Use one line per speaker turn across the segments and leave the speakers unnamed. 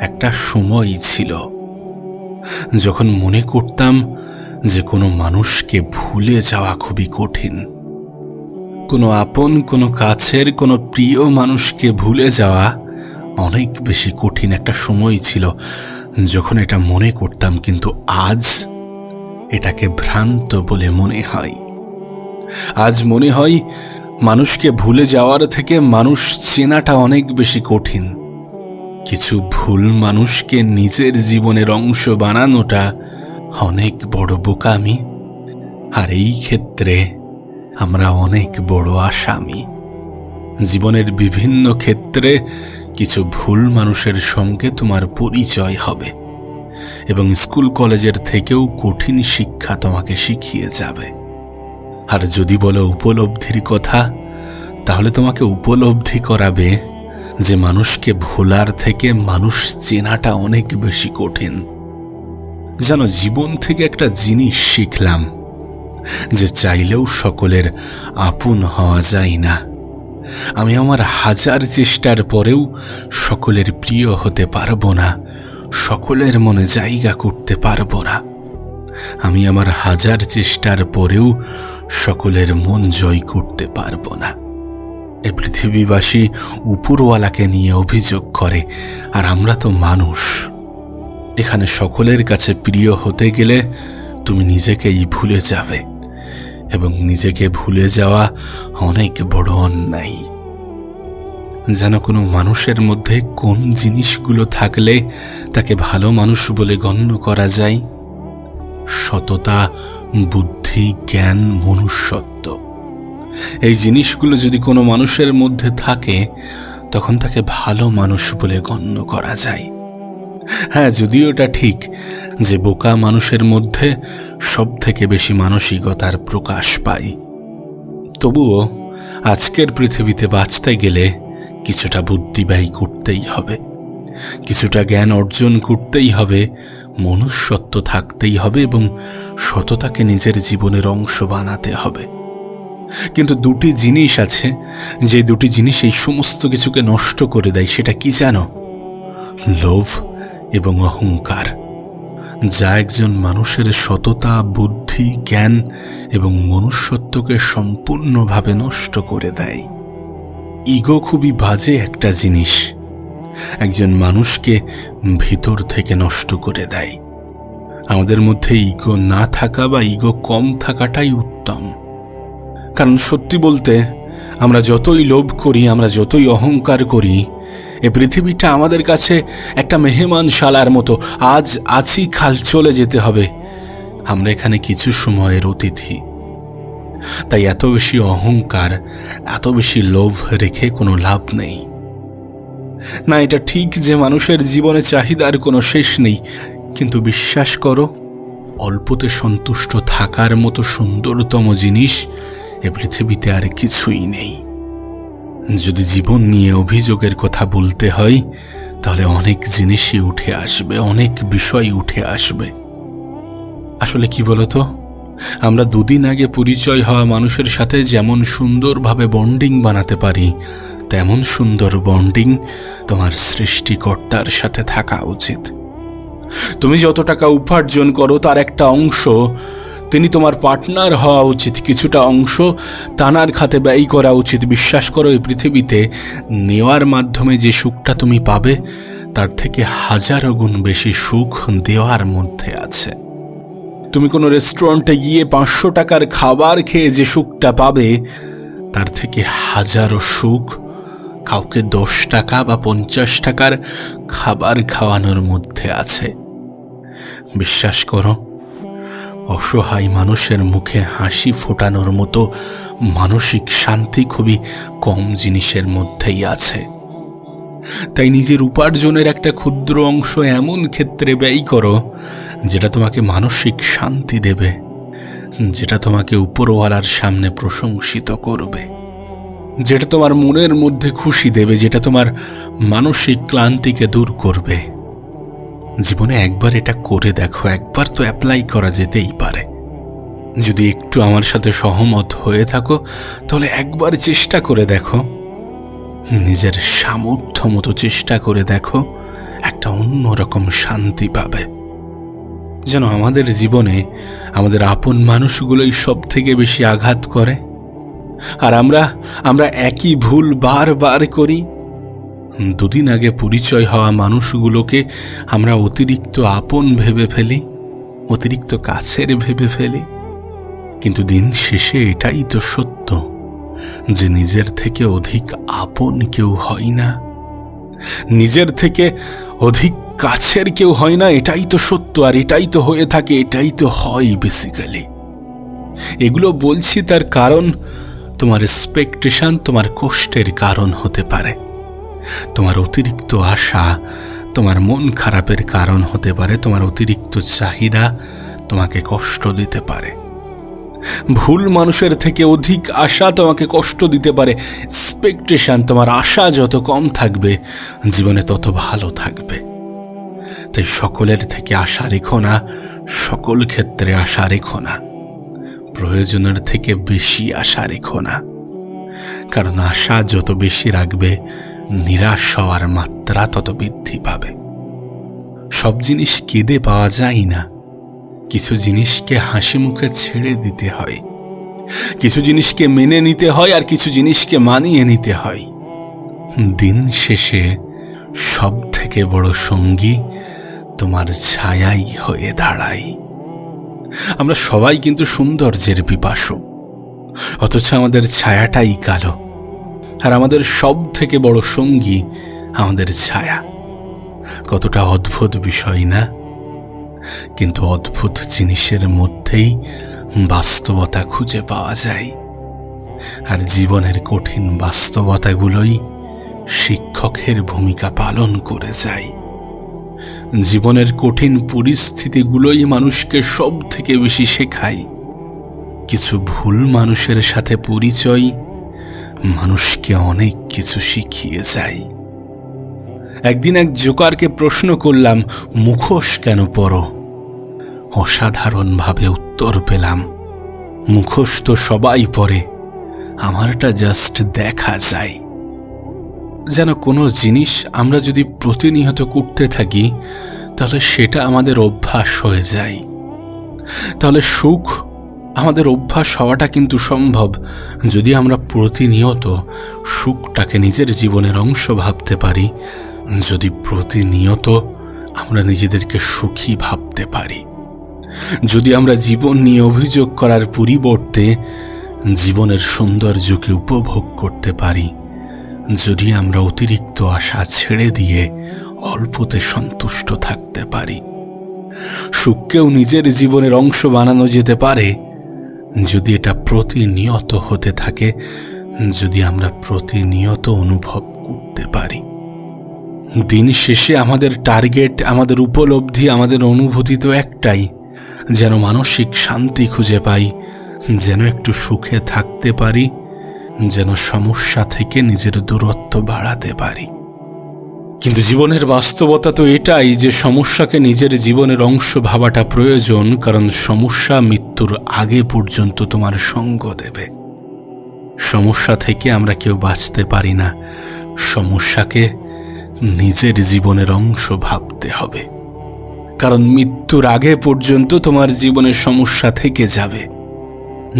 একটা সময় ছিল। যখন মনে করতাম যে কোনো মানুষকে ভুলে যাওয়া খুবই কঠিন। কোনো আপন, কোনো কাছের, কোনো প্রিয় মানুষকে ভুলে যাওয়া অনেক বেশি কঠিন একটা সময় ছিল। যখন এটা মনে করতাম কিন্তু আজ এটাকে ভ্রান্ত বলে মনে হয়। আজ মনে হয় মানুষকে ভুলে যাওয়ার থেকে মানুষ চেনাটা অনেক বেশি কঠিন। কিছু ভুল মানুষকে নিজের জীবনের অংশ বানানোটা অনেক বড় বোকামি। আর এই ক্ষেত্রে আমরা অনেক বড় আসামি। জীবনের বিভিন্ন ক্ষেত্রে কিছু ভুল মানুষের সঙ্গে তোমার পরিচয় হবে এবং স্কুল কলেজের থেকেও কঠিন শিক্ষা তোমাকে শিখিয়ে যাবে। আর যদি বলো উপলব্ধির কথা, তাহলে তোমাকে উপলব্ধি করাবে যে মানুষকে ভোলার থেকে মানুষ চেনাটা অনেক বেশি কঠিন। যেন জীবন থেকে একটা জিনিস শিখলাম, যে চাইলেও সকলের আপন হওয়া যায় না। আমি আমার হাজার চেষ্টার পরেও সকলের প্রিয় হতে পারব না, সকলের মনে জায়গা করতে পারব না। আমি আমার হাজার চেষ্টার পরেও সকলের মন জয় করতে পারব না। এ পৃথিবীবাসী উপরওয়ালাকে নিয়ে অভিযোগ করে, আর আমরা তো মানুষ। এখানে সকলের কাছে প্রিয় হতে গেলে তুমি নিজেকেই ভুলে যাবে, এবং নিজেকে ভুলে যাওয়া অনেক বড় অন্যায়। যেন কোনো মানুষের মধ্যে কোন জিনিসগুলো থাকলে তাকে ভালো মানুষ বলে গণ্য করা যায়? সততা, বুদ্ধি, জ্ঞান, মনুষ্যত্ব। এই জিনিসগুলো যদি কোনো মানুষের মধ্যে থাকে, তখন তাকে ভালো মানুষ বলে গণ্য করা যায়। হ্যাঁ যদিও এটা ঠিক যে বোকা মানুষের মধ্যে সব থেকে বেশি মানসিকতার প্রকাশ পাই তবুও আজকের পৃথিবীতে বাঁচতে গেলে কিছুটা বুদ্ধি ব্যয় করতেই হবে। কিছুটা জ্ঞান অর্জন করতেই হবে, মনুষ্যত্ব থাকতেই হবে এবং সততাকে নিজের জীবনের অংশ বানাতে হবে। কিন্তু দুটি জিনিস আছে, যে দুটি জিনিস এই সমস্ত কিছুকে নষ্ট করে দেয়, সেটা কি জানো? লোভ এবং অহংকার। যা একজন মানুষের সততা, বুদ্ধি, জ্ঞান এবং মনুষ্যত্বকে সম্পূর্ণভাবে নষ্ট করে দেয়। ইগো খুবই বাজে একটা জিনিস। একজন মানুষকে ভিতর থেকে নষ্ট করে দেয়। আমাদের মধ্যে ইগো না থাকা বা ইগো কম থাকাটাই উত্তম। কারণ সত্যি বলতে, আমরা যতই লোভ করি, আমরা যতই অহংকার করি, এ পৃথিবীটা আমাদের কাছে একটা মেহমান শালার মতো। আজ আছি খাল চলে যেতে হবে। আমরা এখানে কিছু সময়ের অতিথি। তাই এত বেশি অহংকার, এত বেশি লোভ রেখে কোনো লাভ নেই। না, এটা ঠিক যে মানুষের জীবনে চাহিদার কোনো শেষ নেই, কিন্তু বিশ্বাস করো, অল্পতে সন্তুষ্ট থাকার মতো সুন্দরতম জিনিস এ পৃথিবীতে আর কিছুই নেই। যদি জীবন নিয়ে অভিযোগের কথা বলতে হয়, তাহলে অনেক জিনিসই উঠে আসবে, অনেক বিষয় উঠে আসবে। আসলে কি বলতো? আমরা দুদিন আগে পরিচয় হওয়া মানুষের সাথে যেমন সুন্দরভাবে বন্ডিং বানাতে পারি, তেমন সুন্দর বন্ডিং তোমার সৃষ্টিকর্তার সাথে থাকা উচিত। তুমি যত টাকা উপার্জন করো, তার একটা অংশ তিনি তোমার পার্টনার হওয়া উচিত। কিছুটা অংশ তানার খাতে ব্যয় করা উচিত। বিশ্বাস করো, এই পৃথিবীতে নেওয়ার মাধ্যমে যে সুখটা তুমি পাবে, তার থেকে হাজারো গুণ বেশি সুখ দেওয়ার মধ্যে আছে। তুমি কোনো রেস্টুরেন্টে গিয়ে পাঁচশো টাকার খাবার খেয়ে যে সুখটা পাবে, তার থেকে হাজারো সুখ কাউকে দশ টাকা বা পঞ্চাশ টাকার খাবার খাওয়ানোর মধ্যে আছে। বিশ্বাস করো অসহায় মানুষের মুখে হাসি ফোটানোর মতো মানসিক শান্তি খুবই কম জিনিসের মধ্যেই আছে। তাই নিজের উপার্জনের একটা ক্ষুদ্র অংশ এমন ক্ষেত্রে ব্যয় করো, যেটা তোমাকে মানসিক শান্তি দেবে, যেটা তোমাকে উপরওয়ালার সামনে প্রশংসিত করবে, যেটা তোমার মনের মধ্যে খুশি দেবে, যেটা তোমার মানসিক ক্লান্তিকে দূর করবে। জীবনে একবার এটা করে দেখো, একবার তো অ্যাপ্লাই করা যেতেই পারে। যদি একটু আমার সাথে সহমত হয়ে থাকো, তাহলে একবার চেষ্টা করে দেখো। নিজের সামর্থ্য মতো চেষ্টা করে দেখো, একটা অন্যরকম শান্তি পাবে। যেন আমাদের জীবনে আমাদের আপন মানুষগুলোই সব থেকে বেশি আঘাত করে। আর আমরা আমরা একই ভুল বারবার করি। দুদিন আগে পরিচয় হওয়া মানুষগুলোকে আমরা অতিরিক্ত আপন ভেবে ফেলি, অতিরিক্ত কাছের ভেবে ফেলি। কিন্তু দিন শেষে এটাই তো সত্য যে নিজের থেকে অধিক আপন কেউ হয় না। নিজের থেকে অধিক কাছের কেউ হয় না, এটাই তো সত্য আর এটাই তো হয়ে থাকে, এটাই তো হয় বেসিক্যালি এগুলো বলছি তার কারণ, তোমার এক্সপেকটেশন তোমার কষ্টের কারণ হতে পারে। তোমার অতিরিক্ত আশা, তোমার মন খারাপের কারণ হতে পারে, তোমার অতিরিক্ত চাহিদা তোমাকে কষ্ট দিতে পারে। ভুল মানুষের থেকে অধিক আশা তোমাকে কষ্ট দিতে পারে। এক্সপেকটেশন তোমার আশা যত কম থাকবে, জীবনে তত ভালো থাকবে। তাই সকলের থেকে আশা রেখো না, সকল ক্ষেত্রে আশা রেখো না। প্রয়োজনের থেকে বেশি আশা রেখো না। কারণ আশা যত বেশি রাখবে নিরাশ হওয়ার মাত্রা তত বৃদ্ধি পাবে। সব জিনিস কেঁদে পাওয়া যায় না। কিছু জিনিসকে হাসি মুখে ছেড়ে দিতে হয়। কিছু জিনিসকে মেনে নিতে হয় আর কিছু জিনিসকে মানিয়ে নিতে হয়। দিন শেষে সব থেকে বড় সঙ্গী তোমার ছায়াই হয়ে দাঁড়ায়। আমরা সবাই কিন্তু সৌন্দর্যের পিপাসু। অথচ আমাদের ছায়াটাই কালো। আর আমাদের সব থেকে বড় সঙ্গী আমাদের ছায়া। কতটা অদ্ভুত বিষয়, না? কিন্তু অদ্ভুত জিনিসের মধ্যেই বাস্তবতা খুঁজে পাওয়া যায়। আর জীবনের কঠিন বাস্তবতাগুলোই শিক্ষকের ভূমিকা পালন করে যায়। জীবনের কঠিন পরিস্থিতিগুলোই মানুষকে সব থেকে বেশি শেখায়। কিছু ভুল মানুষের সাথে পরিচয় মানুষকে অনেক কিছু শিখিয়ে যায় একদিন এক জোকারকে প্রশ্ন করলাম, মুখোশ কেন পরো? অসাধারণভাবে উত্তর পেলাম, মুখোশ তো সবাই পরে, আমারটা জাস্ট দেখা যায়। যেন কোনো জিনিস আমরা যদি প্রতিনিয়ত করতে থাকি, তাহলে সেটা আমাদের অভ্যাস হয়ে যায়। তাহলে সুখ আমাদের অভ্যাস হওয়াটা কিন্তু সম্ভব যদি আমরা প্রতিনিয়ত সুখটাকে নিজের জীবনের অংশ ভাবতে পারি, যদি প্রতিনিয়ত আমরা নিজেদেরকে সুখী ভাবতে পারি। যদি আমরা জীবন নিয়ে অভিযোগ করার পরিবর্তে জীবনের সৌন্দর্যকে উপভোগ করতে পারি, যদি আমরা অতিরিক্ত আশা ছেড়ে দিয়ে অল্পতে সন্তুষ্ট থাকতে পারি। সুখকেও নিজের জীবনের অংশ বানানো যেতে পারে যদি এটা প্রতিনিয়ত হতে থাকে, যদি আমরা প্রতিনিয়ত অনুভব করতে পারি। দিন শেষে আমাদের টার্গেট, আমাদের উপলব্ধি, আমাদের অনুভূতি তো একটাই, যেন মানসিক শান্তি খুঁজে পাই, যেন একটু সুখে থাকতে পারি, যেন সমস্যা থেকে নিজের দূরত্ব বাড়াতে পারি। কিন্তু জীবনের বাস্তবতা তো এটাই যে সমস্যাকে নিজের জীবনের অংশ ভাবাটা প্রয়োজন, কারণ সমস্যা মৃত্যুর আগে পর্যন্ত তোমার সঙ্গ দেবে। সমস্যা থেকে আমরা কেউ বাঁচতে পারি না। সমস্যাকে নিজের জীবনের অংশ ভাবতে হবে। কারণ মৃত্যুর আগে পর্যন্ত তোমার জীবনের সমস্যা থেকে যাবে।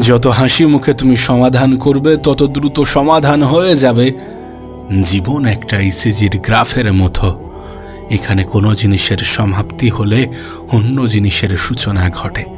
যত হাসি মুখে তুমি সমাধান করবে, তত দ্রুত সমাধান হয়ে যাবে। জীবন একটা ইসিজির গ্রাফের মতো। এখানে কোনো জিনিসের সমাপ্তি হলে অন্য জিনিসের সূচনা ঘটে।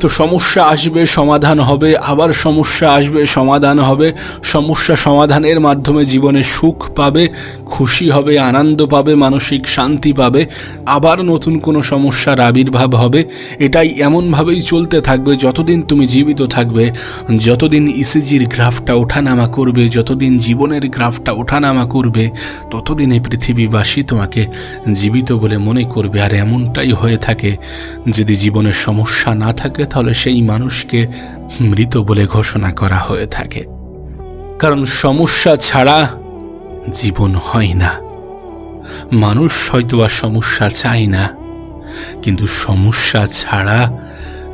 তো সমস্যা আসবে, সমাধান হবে, আবার সমস্যা আসবে, সমাধান হবে। সমস্যা সমাধানের মাধ্যমে জীবনে সুখ পাবে, খুশি হবে, আনন্দ পাবে, মানসিক শান্তি পাবে, আবার নতুন কোনো সমস্যার আবির্ভাব হবে। এটাই এমনভাবেই চলতে থাকবে যতদিন তুমি জীবিত থাকবে, যতদিন ইসিজির গ্রাফটা ওঠানামা করবে, যতদিন জীবনের গ্রাফটা ওঠানামা করবে, ততদিন এই পৃথিবীবাসী তোমাকে জীবিত বলে মনে করবে। আর এমনটাই হয়ে থাকে যদি জীবনের সমস্যা না থাকে তাহলে সেই মানুষকে মৃত বলে ঘোষণা করা হয়ে থাকে। কারণ সমস্যা ছাড়া জীবন হয় না। মানুষ হয়তোবা সমস্যা চায় না, কিন্তু সমস্যা ছাড়া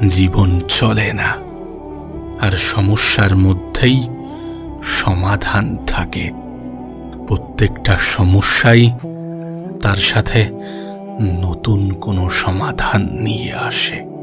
জীবন চলে না। আর সমস্যার মধ্যেই সমাধান থাকে। প্রত্যেকটা সমস্যাই তার সাথে নতুন কোনো সমাধান নিয়ে আসে।